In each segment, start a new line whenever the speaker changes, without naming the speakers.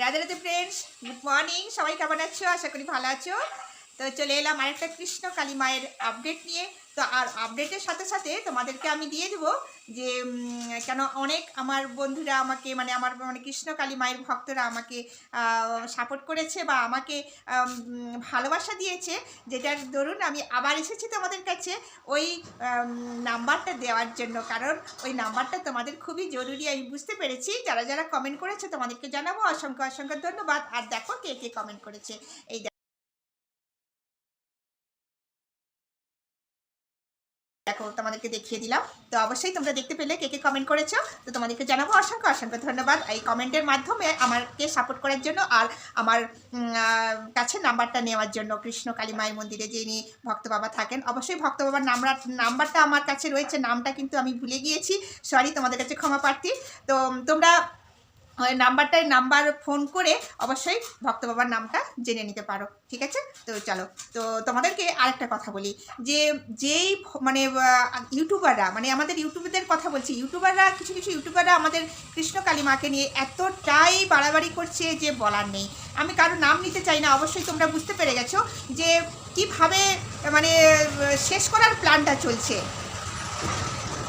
Radhe Radhe friends good morning সবাই কেমন আছো? আশা করি ভালো আছো। তো চলে এলাম আরেকটা কৃষ্ণ কালী মায়ের আপডেট নিয়ে। তো আর আপডেটের সাথে সাথে তোমাদেরকে আমি দিয়ে দেবো যে কেন অনেক আমার বন্ধুরা আমাকে মানে আমার মানে কৃষ্ণ কালী মায়ের ভক্তরা আমাকে সাপোর্ট করেছে বা আমাকে ভালোবাসা দিয়েছে। যেটার দরুন আমি আবার এসেছি তোমাদের কাছে ওই নাম্বারটা দেওয়ার জন্য। কারণ ওই নাম্বারটা তোমাদের খুবই জরুরি, আমি বুঝতে পেরেছি। যারা যারা কমেন্ট করেছে তোমাদেরকে জানাব। অসংখ্য অসংখ্য ধন্যবাদ। আর দেখো কে কে কমেন্ট করেছে। এই দেখো, তোমাদেরকে দেখিয়ে দিলাম। তো অবশ্যই তোমরা দেখতে পেলে কে কে কমেন্ট করেছ। তো তোমাদেরকে জানাব অসংখ্য অসংখ্য ধন্যবাদ এই কমেন্টের মাধ্যমে আমাকে সাপোর্ট করার জন্য আর আমার কাছে নাম্বারটা নেওয়ার জন্য কৃষ্ণ কালী মায়ের মন্দিরে যিনি ভক্ত বাবা থাকেন। অবশ্যই ভক্ত বাবার নাম্বার নাম্বারটা আমার কাছে রয়েছে, নামটা কিন্তু আমি ভুলে গিয়েছি। সরি তোমাদের কাছে ক্ষমা প্রার্থী। তো তোমরা নাম্বারটায় নাম্বার ফোন করে অবশ্যই ভক্ত বাবার নামটা জেনে নিতে পারো, ঠিক আছে? তো চলো, তো তোমাদেরকে আরেকটা কথা বলি, যে যেই মানে ইউটিউবাররা মানে আমাদের ইউটিউবদের কথা বলছি, ইউটিউবাররা, কিছু কিছু ইউটিউবাররা আমাদের কৃষ্ণ কালী মাকে নিয়ে এতটাই বাড়াবাড়ি করছে যে বলার নেই। আমি কারও নাম নিতে চাই না, অবশ্যই তোমরা বুঝতে পেরে গেছো যে কীভাবে মানে শেষ করার প্ল্যানটা চলছে।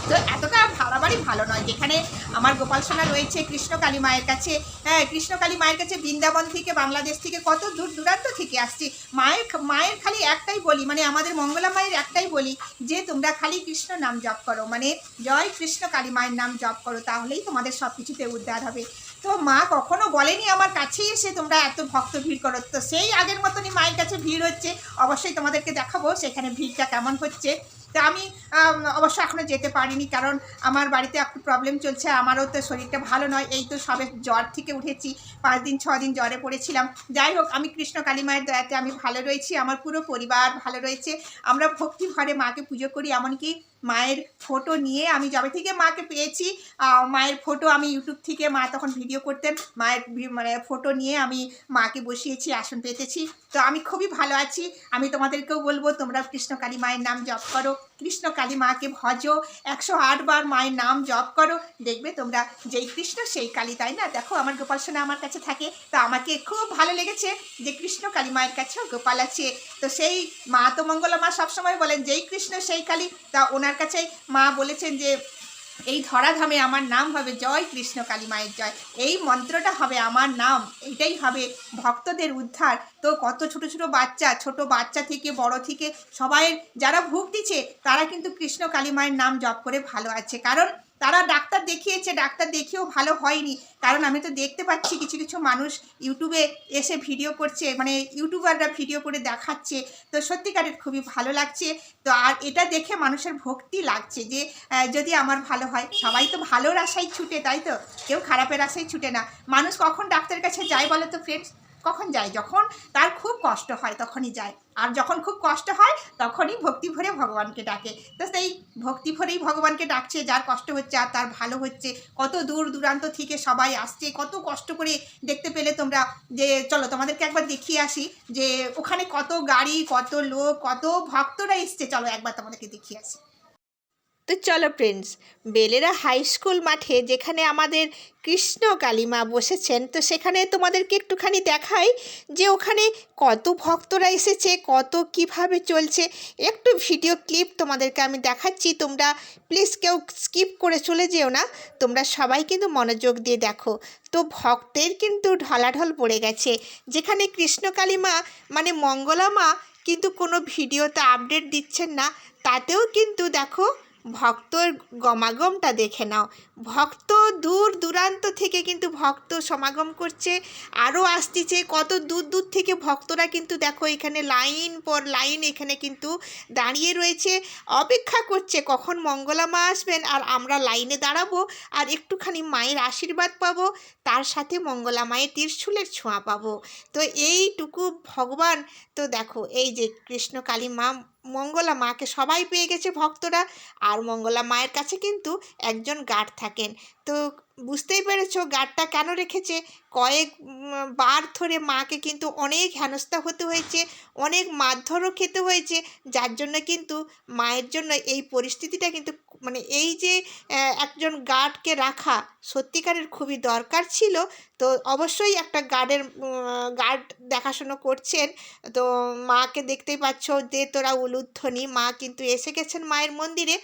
তো এতটা ভাড়াবাড়ি ভালো নয়। যেখানে আমার গোপাল সোনা রয়েছে কৃষ্ণ কালী মায়ের কাছে। হ্যাঁ কৃষ্ণ কালী মায়ের কাছে বৃন্দাবন থেকে, বাংলাদেশ থেকে কত দূর দূরান্ত থেকে আসছি। মায়ের মায়ের খালি একটাই বলি মানে আমাদের মঙ্গলা মায়ের একটাই বলি, যে তোমরা খালি কৃষ্ণ নাম জপ করো মানে জয় কৃষ্ণ কালী মায়ের নাম জপ করো, তাহলেই তোমাদের সব কিছুতে উদ্ধার হবে। তো মা কখনো বলেনি আমার কাছেই এসে তোমরা এত ভক্ত ভিড় করো। তো সেই আগের মতনই মায়ের কাছে ভিড় হচ্ছে। অবশ্যই তোমাদেরকে দেখাবো সেখানে ভিড়টা কেমন হচ্ছে। তা আমি অবশ্য এখনও যেতে পারিনি কারণ আমার বাড়িতে একটু প্রবলেম চলছে, আমারও তো শরীরটা ভালো নয়, এই তো সবে জ্বর থেকে উঠেছি। পাঁচ দিন ছ দিন জ্বরে পড়েছিলাম। যাই হোক, আমি কৃষ্ণ কালী মায়ের দয়াতে আমি ভালো রয়েছি, আমার পুরো পরিবার ভালো রয়েছে। আমরা ভক্তি ঘরে মাকে পুজো করি, এমনকি মায়ের ফটো নিয়ে আমি যবে থেকে মাকে পেয়েছি মায়ের ফটো আমি ইউটিউব থেকে মা তখন ভিডিও করতেন, মায়ের মানে ফটো নিয়ে আমি মাকে বসিয়েছি, আসন পেতেছি। তো আমি খুবই ভালো আছি। আমি তোমাদেরকেও বলব তোমরা কৃষ্ণ কালী মায়ের নাম জপ করো। কৃষ্ণ কালী মাকে ভজো, একশো বার মায়ের নাম জপ করো। দেখবে তোমরা যেই কৃষ্ণ, সেই কালী, তাই না? দেখো, আমার গোপাল সোনা আমার কাছে থাকে। তো আমাকে খুব ভালো লেগেছে যে কৃষ্ণ কালী মায়ের কাছেও গোপাল আছে। তো সেই মা তো মঙ্গলা মা সবসময় বলেন, যেই কৃষ্ণ, সেই কালী। তা ওনার কাছে মা বলেছেন যে, এই ধরাধামে আমার নাম হবে জয় কৃষ্ণ কালী মায়ের জয়। এই মন্ত্রটা হবে আমার নাম। এটাই হবে ভক্তদের উদ্ধার। তো কত ছোট ছোট বাচ্চা ছোট বাচ্চা থেকে, বড় থেকে সবাই যারা ভোগ দিচ্ছে, তারা কিন্তু কৃষ্ণ কালী মায়ের নাম জপ করে ভালো আছে। কারণ তারা ডাক্তার দেখিয়েছে, ডাক্তার দেখিয়েও ভালো হয়নি। কারণ আমি তো দেখতে পাচ্ছি কিছু কিছু মানুষ ইউটিউবে এসে ভিডিও করছে মানে ইউটিউবাররা ভিডিও করে দেখাচ্ছে। তো সত্যিকারের খুবই ভালো লাগছে। তো আর এটা দেখে মানুষের ভক্তি লাগছে যে যদি আমার ভালো হয়, সবাই তো ভালোর আশায় ছুটে, তাই তো? কেউ খারাপের আশায় ছুটে না। মানুষ কখন ডাক্তারের কাছে যায় বলো তো ফ্রেন্ডস কখন যায়? যখন তার খুব কষ্ট হয়, তখনই যায়। আর যখন খুব কষ্ট হয়, তখনই ভক্তি ভরে ভগবানকে ডাকে। তো সেই ভক্তি ভরেই ভগবানকে ডাকছে, যার কষ্ট হচ্ছে আর তার ভালো হচ্ছে। কত দূর দূরান্ত থেকে সবাই আসছে, কত কষ্ট করে দেখতে পেলে তোমরা যে, চলো তোমাদেরকে একবার দেখিয়ে আসি যে, ওখানে কত গাড়ি, কত লোক, কত ভক্তরা এসছে। চলো একবার তোমাদেরকে দেখিয়ে আসি। তো চলো ফ্রেন্ডস বেলেরা হাই স্কুল মাঠে যেখানে আমাদের কৃষ্ণ কালিমা বসেছেন, তো সেখানে তোমাদেরকে একটুখানি দেখাই যে ওখানে কত ভক্তরা এসেছে, কত কীভাবে চলছে। একটু ভিডিও ক্লিপ তোমাদেরকে আমি দেখাচ্ছি, তোমরা প্লিজ কেউ স্কিপ করে চলে যেও না, তোমরা সবাই কিন্তু মনোযোগ দিয়ে দেখো। তো ভক্তের কিন্তু ঢলাঢল পড়ে গেছে, যেখানে কৃষ্ণ কালিমা মানে মঙ্গলা মা কিন্তু কোনো ভিডিওতে আপডেট দিচ্ছেন না, তাতেও কিন্তু দেখো ভক্তর গমাগমটা দেখে নাও। ভক্ত দূর দূরান্ত থেকে কিন্তু ভক্ত সমাগম করছে। আরও আসতেছে কত দূর দূর থেকে ভক্তরা কিন্তু দেখো এখানে লাইন পর লাইন এখানে কিন্তু দাঁড়িয়ে রয়েছে। অপেক্ষা করছে কখন মঙ্গলা মা আসবেন আর আমরা লাইনে দাঁড়াবো আর একটুখানি মায়ের আশীর্বাদ পাবো, তার সাথে মঙ্গলা মায়ের ত্রিশূলের ছোঁয়া পাবো। তো এইটুকু ভগবান। তো দেখো এই যে কৃষ্ণ কালী মা মঙ্গলা মাকে সবাই পেয়ে গেছে ভক্তরা। আর মঙ্গলা মায়ের কাছে কিন্তু একজন গার্ড থাকেন। তো বুঝতেই পেরেছ গাড়টা কেন রেখেছে? কয়েক বার ধরে মাকে কিন্তু অনেক হেনস্থা হতে হয়েছে, অনেক মারধরও খেতে হয়েছে, যার জন্য কিন্তু মায়ের জন্য এই পরিস্থিতিটা কিন্তু মানে এই যে একজন গার্ডকে রাখা সত্যিকারের খুবই দরকার ছিল। তো অবশ্যই একটা গার্ডের গার্ড দেখাশুনো করছেন। তো মাকে দেখতেই পাচ্ছ যে তোরা উলুধ্বনি, মা কিন্তু এসে গেছেন মায়ের মন্দিরে।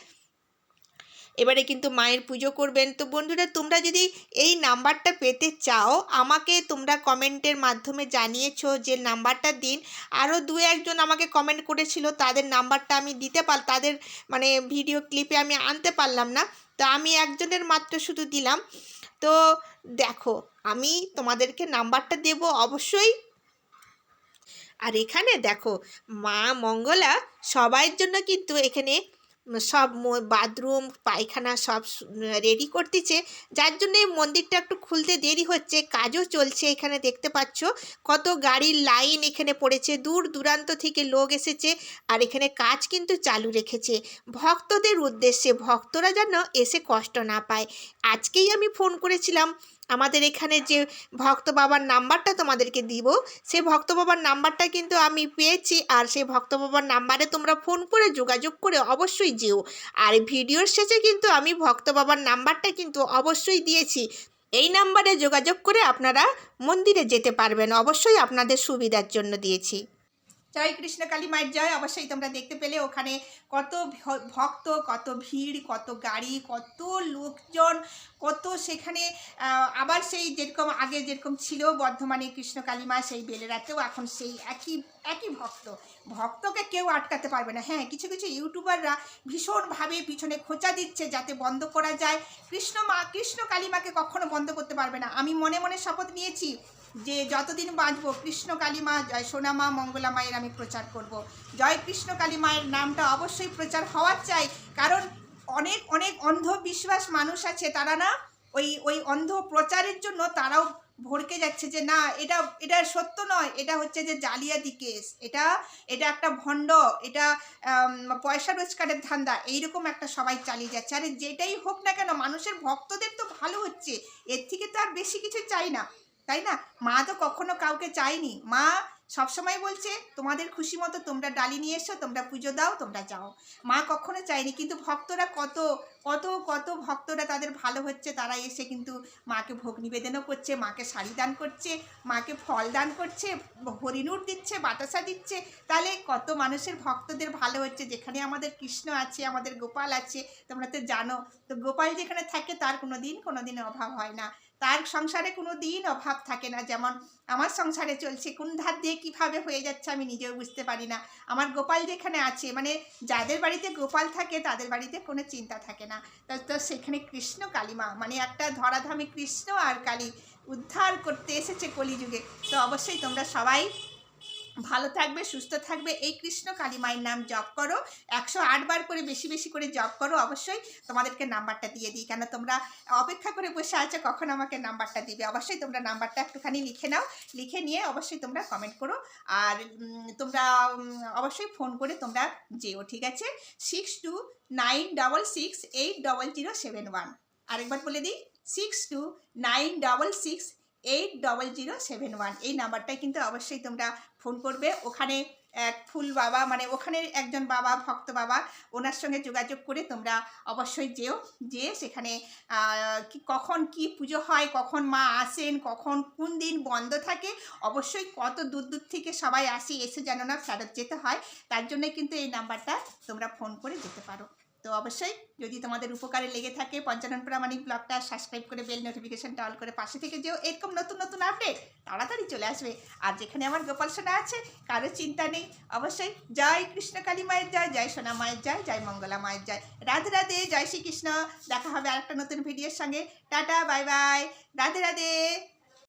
এবারে কিন্তু মায়ের পুজো করবেন। তো বন্ধুরা, তোমরা যদি এই নাম্বারটা পেতে চাও, আমাকে তোমরা কমেন্টের মাধ্যমে জানিয়েছো যে নাম্বারটা দিন। আরও দু একজন আমাকে কমেন্ট করেছিল, তাদের নাম্বারটা আমি দিতে পার, তাদের মানে ভিডিও ক্লিপে আমি আনতে পারলাম না। তো আমি একজনের মাত্র শুধু দিলাম। তো দেখো, আমি তোমাদেরকে নাম্বারটা দেব অবশ্যই। আর এখানে দেখো, মা মঙ্গলা সবাইয়ের জন্য কিন্তু এখানে সব বাথরুম, পায়খানা সব রেডি করতেছে। যার জন্য মন্দিরটা একটু খুলতে দেরি হচ্ছে। কাজও চলছে এখানে দেখতে পাচ্ছ। কত গাড়ির লাইন এখানে পড়েছে। দূর দূরান্ত থেকে লোক এসেছে আর এখানে কাজ কিন্তু চালু রেখেছে। ভক্তদের উদ্দেশ্যে ভক্তরা যেন এসে কষ্ট না পায়। আজকেই আমি ফোন করেছিলাম আমাদের এখানে যে ভক্ত বাবার নাম্বারটা তোমাদেরকে দিব, সে ভক্ত বাবার নাম্বারটা কিন্তু আমি পেয়েছি আর সেই ভক্ত বাবার নাম্বারে তোমরা ফোন করে যোগাযোগ করে অবশ্যই যেও। আর ভিডিওর শেষে কিন্তু আমি ভক্ত বাবার নাম্বারটা কিন্তু অবশ্যই দিয়েছি। এই নাম্বারে যোগাযোগ করে আপনারা মন্দিরে যেতে পারবেন, অবশ্যই আপনাদের সুবিধার জন্য দিয়েছি। জয় কৃষ্ণ কালী মায়ের জয়। অবশ্যই তোমরা দেখতে পেলে ওখানে কত ভক্ত, কত ভিড়, কত গাড়ি, কত লোকজন, কত সেখানে আবার সেই যেরকম আগে যেরকম ছিল বর্ধমানে কৃষ্ণ কালী মা, সেই বেলেরাতেও এখন সেই একই একই ভক্ত। ভক্তকে কেউ আটকাতে পারবে না। হ্যাঁ কিছু কিছু ইউটিউবাররা ভীষণভাবে পিছনে খোঁচা দিচ্ছে যাতে বন্ধ করা যায়। কৃষ্ণ মা, কৃষ্ণ কালী মাকে কখনো বন্ধ করতে পারবে না। আমি মনে মনে শপথ নিয়েছি যে যতদিন বাঁচব, কৃষ্ণ কালী মা, জয় সোনা মা, মঙ্গলা মায়ের আমি প্রচার করব। জয় কৃষ্ণ কালী মায়ের নামটা অবশ্যই প্রচার হওয়ার চাই, কারণ অনেক অনেক অন্ধবিশ্বাস মানুষ আছে, তারা না ওই ওই অন্ধ প্রচারের জন্য তারাও ভড়কে যাচ্ছে যে না, এটা এটা সত্য নয়, এটা হচ্ছে যে জালিয়াতি কেস। এটা এটা একটা ভণ্ড, এটা পয়সা রোজগারের ধান্দা, এইরকম একটা সবাই চালিয়ে যাচ্ছে। আরে যেটাই হোক না কেন, মানুষের ভক্তদের তো ভালো হচ্ছে, এর থেকে তো আর বেশি কিছু চাই না। তাই না? মা তো কখনো কাউকে চায়নি। মা সবসময় বলছে, তোমাদের খুশি মতো তোমরা ডালি নিয়ে এসো, তোমরা পুজো দাও, তোমরা যাও। মা কখনো চায়নি, কিন্তু ভক্তরা কত কত কত ভক্তরা তাদের ভালো হচ্ছে, তারা এসে কিন্তু মাকে ভোগ নিবেদনও করছে, মাকে শাড়ি দান করছে, মাকে ফল দান করছে, হরিণুর দিচ্ছে, বাতাসা দিচ্ছে। তাহলে কত মানুষের ভক্তদের ভালো হচ্ছে, যেখানে আমাদের কৃষ্ণ আছে, আমাদের গোপাল আছে, তোমরা তো জানো। তো গোপাল যেখানে থাকে, তার কোনো দিন কোনো দিন অভাব হয় না। তার সংসারে কোনো দিন অভাব থাকে না। যেমন আমার সংসারে চলছে, কোন ধার দিয়ে কীভাবে হয়ে যাচ্ছে আমি নিজেও বুঝতে পারি না। আমার গোপাল যেখানে আছে মানে যাদের বাড়িতে গোপাল থাকে তাদের বাড়িতে কোনো চিন্তা থাকে না। তো সেখানে কৃষ্ণ কালীমা মানে একটা ধরাধামে কৃষ্ণ আর কালী উদ্ধার করতে এসেছে কলিযুগে। তো অবশ্যই তোমরা সবাই ভালো থাকবে, সুস্থ থাকবে। এই কৃষ্ণ কালী মায়ের নাম জপ করো। একশো আট বার করে বেশি বেশি করে জপ করো। অবশ্যই তোমাদেরকে নাম্বারটা দিয়ে দিই। কেন তোমরা অপেক্ষা করে বসে আছো, কখন আমাকে নাম্বারটা দিবে? অবশ্যই তোমরা নাম্বারটা একটুখানি লিখে নাও। লিখে নিয়ে অবশ্যই তোমরা কমেন্ট করো। আর তোমরা অবশ্যই ফোন করে তোমরা যেও, ঠিক আছে? Six two nine double six eight double zero seven one আরেকবার বলে দিই। Six two nine double six eight double zero seven one এই নাম্বারটায় কিন্তু অবশ্যই তোমরা ফোন করবে। ওখানে এক ফুল বাবা মানে ওখানে একজন বাবা, ভক্ত বাবা, ওনার সঙ্গে যোগাযোগ করে তোমরা অবশ্যই যেও। যে সেখানে কখন কি পুজো হয়, কখন মা আসেন, কখন কোন দিন বন্ধ থাকে, অবশ্যই কত দূর দূর থেকে সবাই আসি, এসে যেন না ফেরত যেতে হয়, তার জন্য কিন্তু এই নাম্বারটা তোমরা ফোন করে যেতে পারো। তো অবশ্যই যদি তোমাদের উপকারে লেগে থাকে পঞ্চানন প্রামাণিক ব্লগটা সাবস্ক্রাইব করে বেল নোটিফিকেশনটা অল করে পাশে থেকে যেও এরকম নতুন নতুন আপডেট তাড়াতাড়ি চলে আসবে। আর যেখানে আমার গোপাল সোনা আছে, কারও চিন্তা নেই। অবশ্যই জয় কৃষ্ণ কালী মায়ের জয় জয় সোনা মায়ের জয় জয় মঙ্গলা মায়ের জয়। রাধে রাধে, জয় শ্রীকৃষ্ণ। দেখা হবে আরেকটা নতুন ভিডিওর সঙ্গে। Tata bye bye Radhe Radhe.